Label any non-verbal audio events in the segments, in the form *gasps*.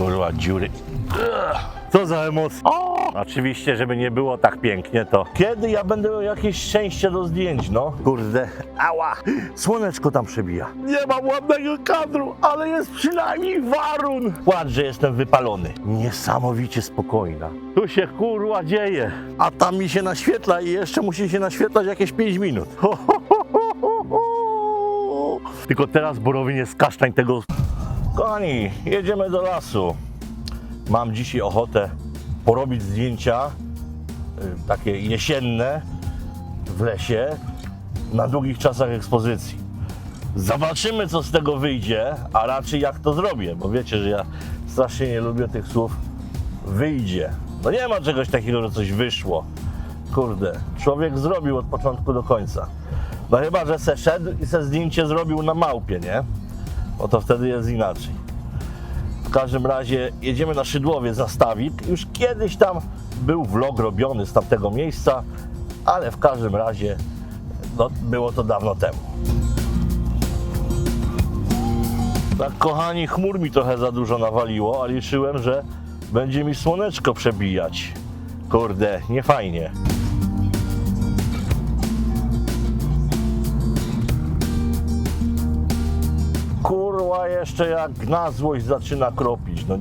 Kurwa, dziury. Co za emocje. O! Oczywiście, żeby nie było tak pięknie, to kiedy ja będę miał jakieś szczęście do zdjęć, no? Kurde, ała! Słoneczko tam przebija. Nie mam ładnego kadru, ale jest przynajmniej warun. Płacz, że jestem wypalony. Niesamowicie spokojna. Tu się kurwa dzieje. A tam mi się naświetla i jeszcze musi się naświetlać jakieś 5 minut. Ho, ho, ho, ho, ho, ho. Tylko teraz borowy nie skasztań tego Kochani, jedziemy do lasu. Mam dzisiaj ochotę porobić zdjęcia y, takie jesienne w lesie na długich czasach ekspozycji. Zobaczymy, co z tego wyjdzie, a raczej jak to zrobię, bo wiecie, że ja strasznie nie lubię tych słów wyjdzie. No nie ma czegoś takiego, że coś wyszło. Kurde, człowiek zrobił od początku do końca. No chyba, że se szedł i se zdjęcie zrobił na małpie, nie? Bo to wtedy jest inaczej. W każdym razie jedziemy na Szydłowiec na stawik. Już kiedyś tam był vlog robiony z tamtego miejsca, ale w każdym razie no, było to dawno temu. Tak, kochani, chmur mi trochę za dużo nawaliło, a liczyłem, że będzie mi słoneczko przebijać. Kurde, nie fajnie. Jeszcze jak na złość zaczyna kropić. No.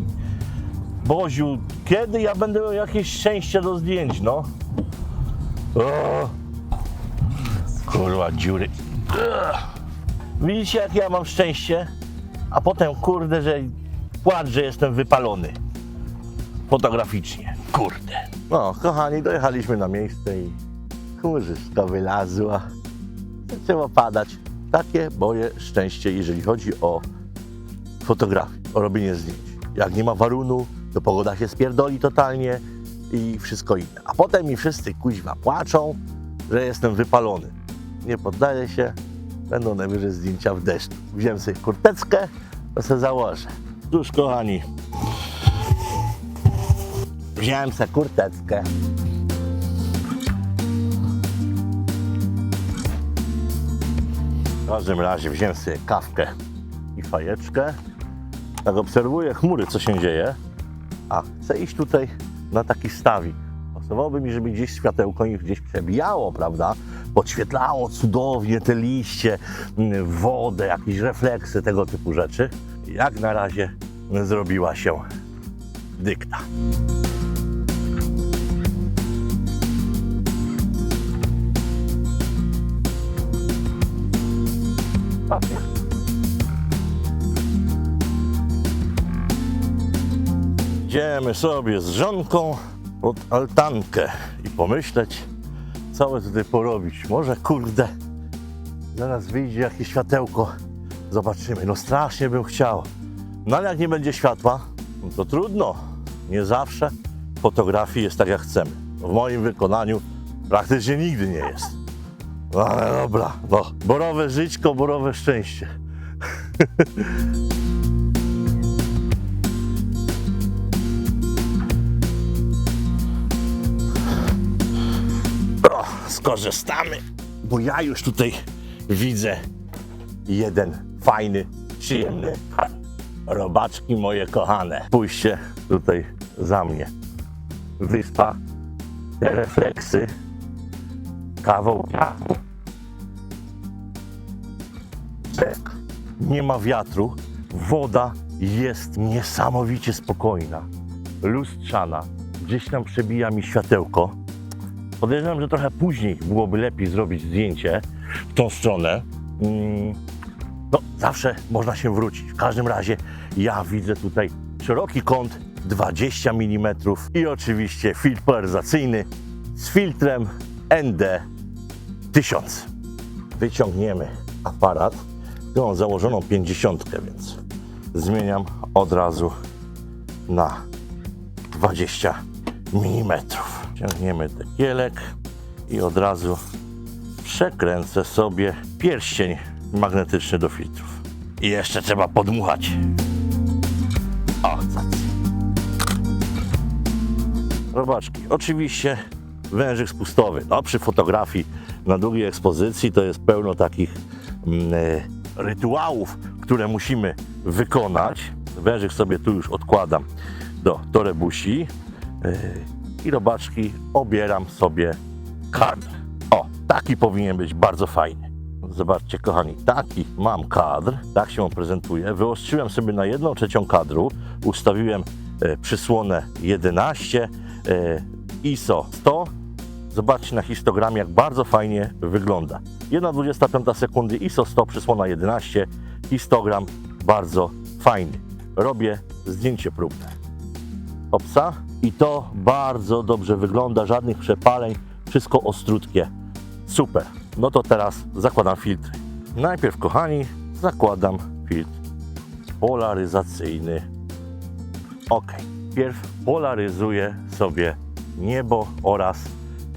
Boziu, kiedy ja będę miał jakieś szczęście do zdjęć, no? O! Kurwa, dziury. Widzicie, jak ja mam szczęście? A potem, kurde, że płacz, że jestem wypalony. Fotograficznie. Kurde. No, kochani, dojechaliśmy na miejsce i chmurzyska wylazła. Zaczęło padać. Takie moje szczęście, jeżeli chodzi o fotografię, o robienie zdjęć. Jak nie ma warunu, to pogoda się spierdoli totalnie i wszystko inne. A potem mi wszyscy kuźwa płaczą, że jestem wypalony. Nie poddaję się, będą najwyżej zdjęcia w deszczu. Wziąłem sobie kurteckę, to sobie założę. Cóż, kochani, wziąłem sobie kurteckę. W każdym razie wziąłem sobie kawkę i fajeczkę. Tak obserwuję chmury, co się dzieje. A chcę iść tutaj na taki stawik. Pasowałoby mi, żeby gdzieś światełko ich gdzieś przebijało, prawda? Podświetlało cudownie te liście, mm, wodę, jakieś refleksy, tego typu rzeczy. Jak na razie zrobiła się dykta. Idziemy sobie z żonką pod altankę i pomyśleć, co by tutaj porobić. Może kurde, zaraz wyjdzie jakieś światełko. Zobaczymy. No strasznie bym chciał. No ale jak nie będzie światła, no to trudno. Nie zawsze fotografii jest tak jak chcemy. W moim wykonaniu praktycznie nigdy nie jest. No ale dobra, no. Borowe żyćko, borowe szczęście. *laughs* skorzystamy, bo ja już tutaj widzę jeden fajny, przyjemny robaczki moje kochane. Pójście tutaj za mnie. Wyspa, te refleksy, kawał piachu. Nie ma wiatru, woda jest niesamowicie spokojna, lustrzana. Gdzieś tam przebija mi światełko. Podejrzewam, że trochę później byłoby lepiej zrobić zdjęcie w tą stronę. Mm, No, zawsze można się wrócić. W każdym razie ja widzę tutaj szeroki kąt 20 mm i oczywiście filtr polaryzacyjny z filtrem ND1000. Wyciągniemy aparat. Tu mam założoną 50, więc zmieniam od razu na 20 mm. Ciągniemy tekielek i od razu przekręcę sobie pierścień magnetyczny do filtrów. I jeszcze trzeba podmuchać. O, cacy. Robaczki. Oczywiście wężyk spustowy. No, przy fotografii na długiej ekspozycji to jest pełno takich mm, e, rytuałów, które musimy wykonać, wężyk sobie tu już odkładam do torebusi yy, i robaczki obieram sobie kadr. O, taki powinien być bardzo fajny. Zobaczcie, kochani, taki mam kadr, tak się on prezentuje. Wyostrzyłem sobie na jedną trzecią kadru, ustawiłem e, przysłonę 11, e, ISO 100. Zobaczcie na histogramie, jak bardzo fajnie wygląda. 1,25 sekundy, ISO 100, przysłona 11, histogram bardzo fajny. Robię zdjęcie próbne obsa i to bardzo dobrze wygląda, żadnych przepaleń, wszystko ostrutkie. Super. No to teraz zakładam filtry. Najpierw, kochani, zakładam filtr polaryzacyjny. Ok. Pierw polaryzuję sobie niebo oraz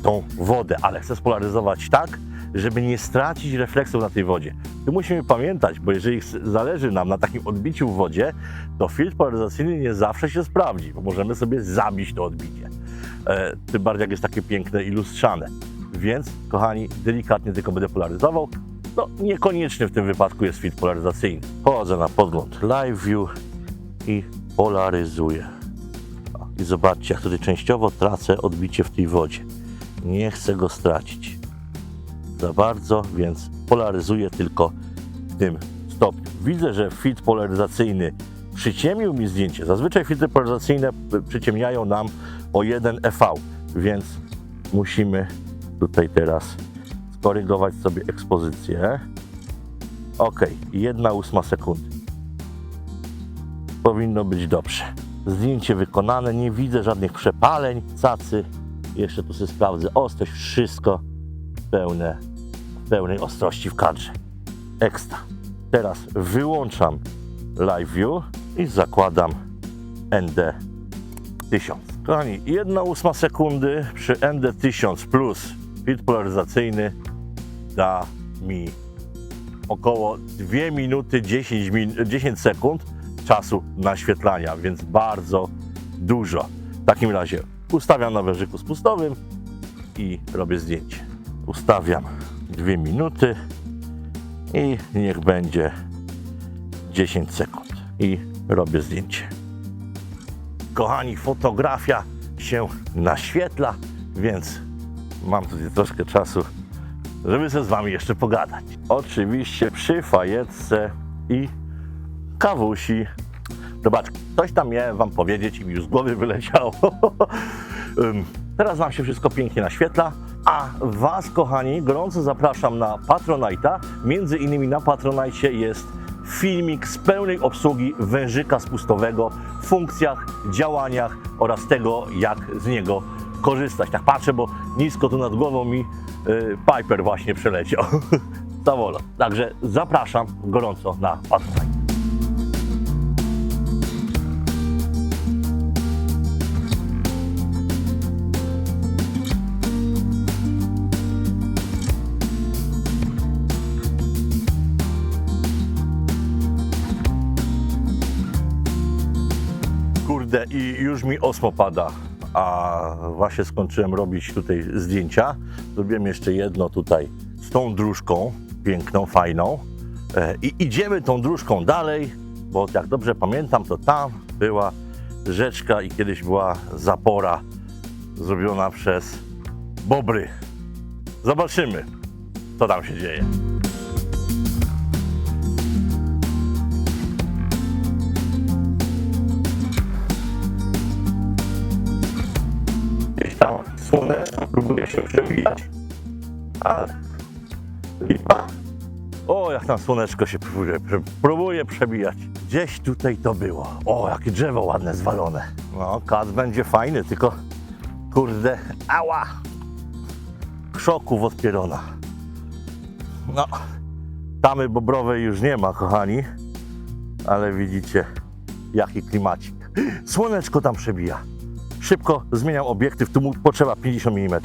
tą wodę, ale chcę spolaryzować tak, żeby nie stracić refleksów na tej wodzie. Tu musimy pamiętać, bo jeżeli zależy nam na takim odbiciu w wodzie, to filtr polaryzacyjny nie zawsze się sprawdzi, bo możemy sobie zabić to odbicie. E, tym bardziej jak jest takie piękne i lustrzane. Więc, kochani, delikatnie tylko będę polaryzował. No, niekoniecznie w tym wypadku jest filtr polaryzacyjny. Chodzę na podgląd Live View i polaryzuję. I zobaczcie, jak tutaj częściowo tracę odbicie w tej wodzie. Nie chcę go stracić za bardzo, więc polaryzuję tylko w tym stopniu. Widzę, że filtr polaryzacyjny przyciemnił mi zdjęcie. Zazwyczaj filtry polaryzacyjne przyciemniają nam o 1 EV, więc musimy tutaj teraz skorygować sobie ekspozycję. Ok, 1 ósma sekundy. Powinno być dobrze. Zdjęcie wykonane, nie widzę żadnych przepaleń, cacy. Jeszcze tu sobie sprawdzę ostrość, wszystko pełne, pełnej ostrości w kadrze. Ekstra. Teraz wyłączam Live View i zakładam ND1000. Kochani, 1 ósma sekundy przy ND1000 plus filtr polaryzacyjny da mi około 2 minuty 10, min 10 sekund czasu naświetlania, więc bardzo dużo. W takim razie ustawiam na wężyku spustowym i robię zdjęcie. Ustawiam 2 minuty i niech będzie 10 sekund i robię zdjęcie. Kochani, fotografia się naświetla, więc mam tutaj troszkę czasu, żeby ze z Wami jeszcze pogadać. Oczywiście przy fajetce i kawusi. Zobacz, coś tam miałem Wam powiedzieć i mi już z głowy wyleciało. *laughs* Teraz nam się wszystko pięknie naświetla, a Was, kochani, gorąco zapraszam na Patronite'a. Między innymi na Patronite jest filmik z pełnej obsługi wężyka spustowego, funkcjach, działaniach oraz tego, jak z niego korzystać. Tak patrzę, bo nisko tu nad głową mi y, Piper właśnie przeleciał. *laughs* Samolot. Także zapraszam gorąco na Patronite. I już mi osmo pada, a właśnie skończyłem robić tutaj zdjęcia. Zrobiłem jeszcze jedno tutaj z tą dróżką, piękną, fajną. E, I idziemy tą dróżką dalej, bo jak dobrze pamiętam, to tam była rzeczka i kiedyś była zapora zrobiona przez bobry. Zobaczymy, co tam się dzieje. Tam próbuje się przebijać. Ale lipa. O, jak tam słoneczko się próbuje, próbuje przebijać. Gdzieś tutaj to było. O, jakie drzewo ładne zwalone. No, kat będzie fajny, tylko kurde, ała! Krzoków od pierona. No, tamy bobrowej już nie ma, kochani. Ale widzicie, jaki klimacik. *gasps* Słoneczko tam przebija. Szybko zmieniam obiektyw, tu mu potrzeba 50 mm.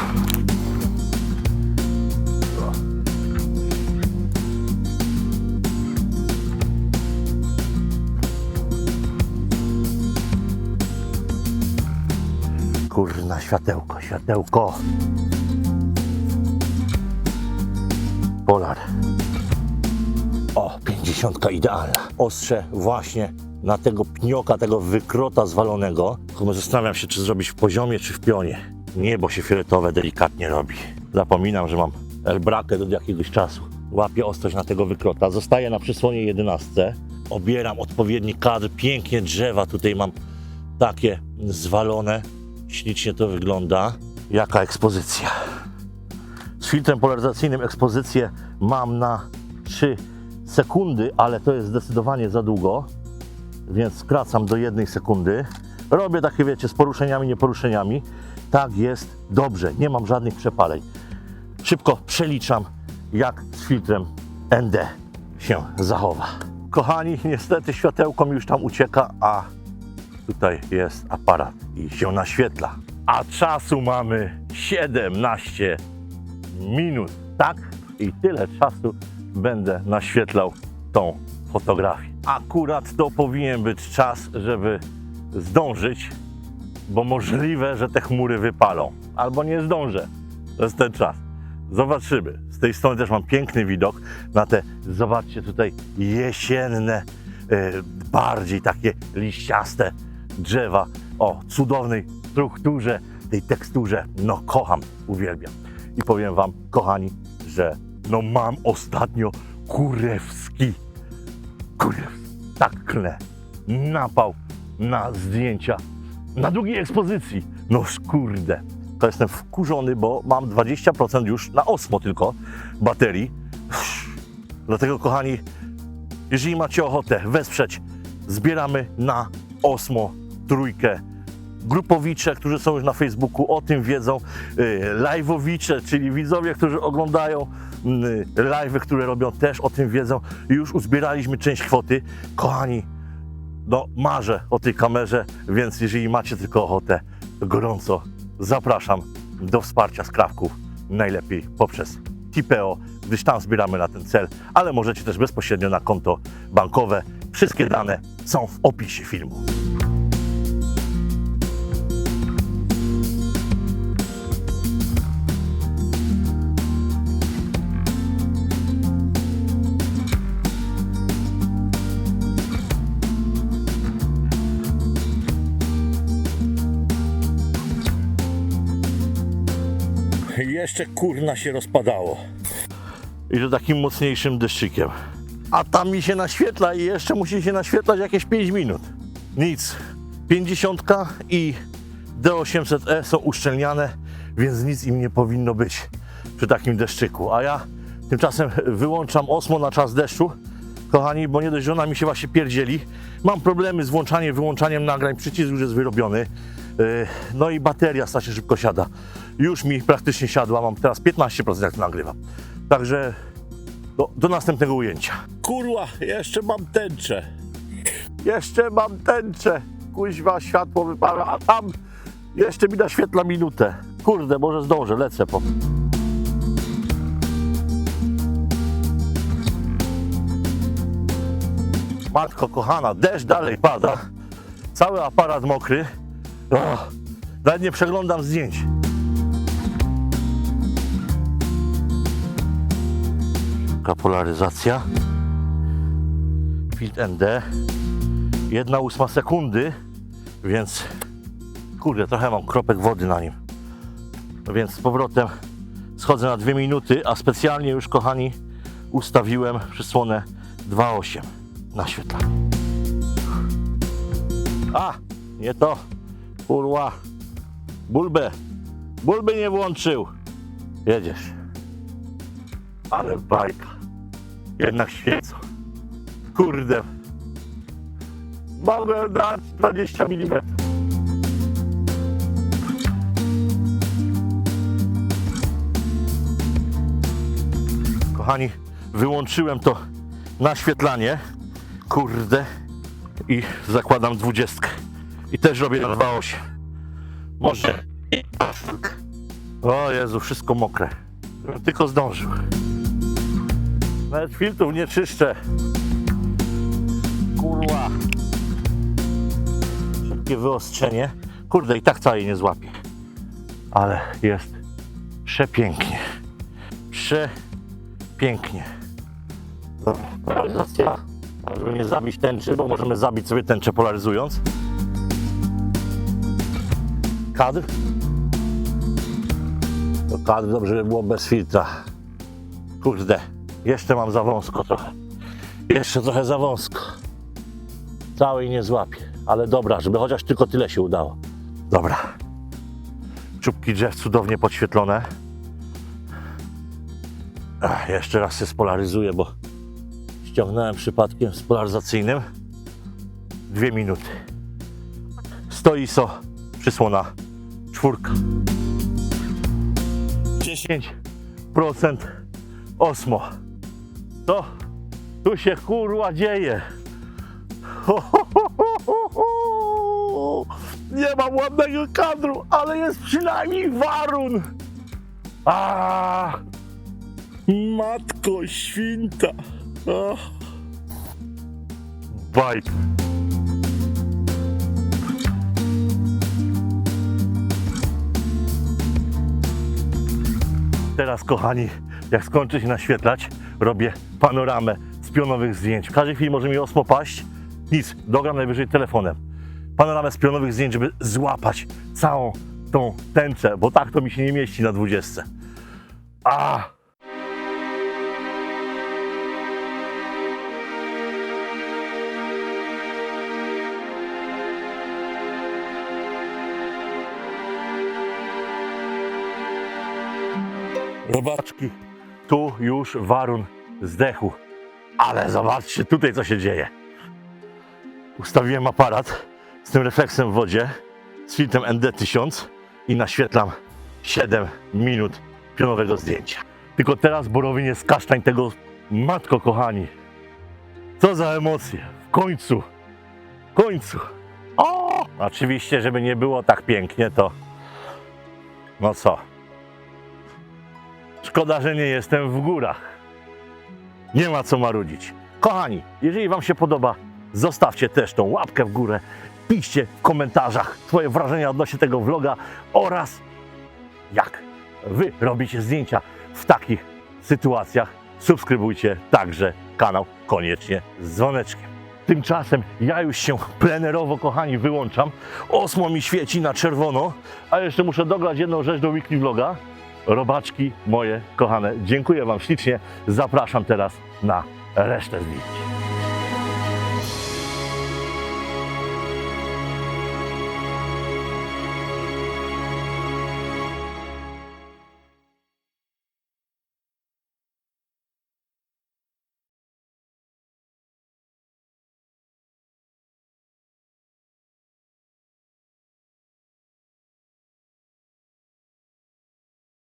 Kurna, światełko, światełko. Polar. O, 50 idealna. Ostrze właśnie na tego pnioka, tego wykrota zwalonego. Tylko zastanawiam się, czy zrobić w poziomie, czy w pionie. Niebo się fioletowe delikatnie robi. Zapominam, że mam airbracket od jakiegoś czasu. Łapię ostrość na tego wykrota. Zostaję na przysłonie 11. Obieram odpowiedni kadr. Pięknie drzewa tutaj mam takie zwalone. Ślicznie to wygląda. Jaka ekspozycja. Z filtrem polaryzacyjnym ekspozycję mam na 3 sekundy, ale to jest zdecydowanie za długo, więc skracam do jednej sekundy. Robię takie, wiecie, z poruszeniami, nieporuszeniami. Tak jest dobrze, nie mam żadnych przepaleń. Szybko przeliczam, jak z filtrem ND się zachowa. Kochani, niestety światełko mi już tam ucieka, a tutaj jest aparat i się naświetla. A czasu mamy 17 minut, tak? I tyle czasu będę naświetlał tą fotografię. Akurat to powinien być czas, żeby zdążyć, bo możliwe, że te chmury wypalą. Albo nie zdążę. Jest ten czas. Zobaczymy. Z tej strony też mam piękny widok na te, zobaczcie tutaj, jesienne, e, bardziej takie liściaste drzewa o cudownej strukturze, tej teksturze. No kocham, uwielbiam. I powiem wam, kochani, że no mam ostatnio kurewski, kurewski, tak klnę, napał na zdjęcia, na długiej ekspozycji. No kurde, to jestem wkurzony, bo mam 20% już na osmo tylko baterii. Dlatego kochani, jeżeli macie ochotę wesprzeć, zbieramy na Osmo trójkę. Grupowicze, którzy są już na Facebooku, o tym wiedzą. Yy, Live'owicze, czyli widzowie, którzy oglądają yy, live'y, które robią, też o tym wiedzą. Już uzbieraliśmy część kwoty. Kochani, no marzę o tej kamerze, więc jeżeli macie tylko ochotę, gorąco zapraszam do wsparcia skrawków. Najlepiej poprzez Tipeo, gdyż tam zbieramy na ten cel, ale możecie też bezpośrednio na konto bankowe. Wszystkie dane są w opisie filmu. Jeszcze kurna się rozpadało. I to takim mocniejszym deszczykiem. A tam mi się naświetla i jeszcze musi się naświetlać jakieś 5 minut. Nic. 50 i D800E są uszczelniane, więc nic im nie powinno być przy takim deszczyku. A ja tymczasem wyłączam osmo na czas deszczu, kochani, bo nie dość, że ona mi się właśnie pierdzieli. Mam problemy z włączaniem, wyłączaniem nagrań, przycisk już jest wyrobiony. Yy, No i bateria strasznie szybko siada. Już mi praktycznie siadła, mam teraz 15% jak to nagrywam. Także do, do następnego ujęcia. Kurwa, jeszcze mam tęczę. Jeszcze mam tęczę. Kuźwa, światło wypala, a tam jeszcze mi naświetla minutę. Kurde, może zdążę, lecę po. Matko kochana, deszcz dalej pada. Cały aparat mokry. O, nawet nie przeglądam zdjęć. Polaryzacja. Field ND. Jedna ósma sekundy, więc kurde, trochę mam kropek wody na nim. No więc z powrotem schodzę na dwie minuty, a specjalnie już, kochani, ustawiłem przysłonę 2.8 naświetlanie. A, nie to. Kurwa. Bulbę. Bulby nie włączył. Jedziesz. Ale bajka. Jednak świecą. Kurde. Mogę dać 20 mm. Kochani, wyłączyłem to naświetlanie. Kurde. I zakładam 20. I też robię na 2.8. Może. O Jezu, wszystko mokre. Tylko zdążył. Nawet filtrów nie czyszczę. Kurwa. Szybkie wyostrzenie. Kurde, i tak całej nie złapię. Ale jest przepięknie. Przepięknie. Dobra, Realizacja Żeby nie zabić tęczy, bo możemy zabić sobie tęczę polaryzując. Kadr. To kadr dobrze by było bez filtra. Kurde, jeszcze mam za wąsko trochę. Jeszcze trochę za wąsko. Całej nie złapię, ale dobra, żeby chociaż tylko tyle się udało. Dobra. Czubki drzew cudownie podświetlone. Ach, jeszcze raz się spolaryzuję, bo ściągnąłem przypadkiem z polaryzacyjnym. Dwie minuty. Stoi ISO, przysłona czwórka. 10% osmo. To tu się kurwa dzieje. Nie mam ładnego kadru, ale jest przynajmniej warun. A, matko świnta. Ach. Baj. Teraz, kochani, jak skończy się naświetlać, robię panoramę z pionowych zdjęć. W każdej chwili może mi osmo paść. Nic, dogram najwyżej telefonem. Panoramę z pionowych zdjęć, żeby złapać całą tą tęczę, bo tak to mi się nie mieści na 20. A! Robaczki, tu już warun zdechł. Ale zobaczcie tutaj, co się dzieje. Ustawiłem aparat z tym refleksem w wodzie, z filtrem ND1000 i naświetlam 7 minut pionowego zdjęcia. Tylko teraz borowinie jest kasztań tego, matko kochani. Co za emocje. W końcu. W końcu. O! Oczywiście, żeby nie było tak pięknie, to no co? Szkoda, że nie jestem w górach. Nie ma co marudzić. Kochani, jeżeli Wam się podoba, zostawcie też tą łapkę w górę. Piszcie w komentarzach swoje wrażenia odnośnie tego vloga oraz jak Wy robicie zdjęcia w takich sytuacjach. Subskrybujcie także kanał koniecznie z dzwoneczkiem. Tymczasem ja już się plenerowo, kochani, wyłączam. Osmo mi świeci na czerwono, a jeszcze muszę dograć jedną rzecz do weekly vloga. Robaczki moje kochane, dziękuję Wam ślicznie. Zapraszam teraz na resztę zdjęć.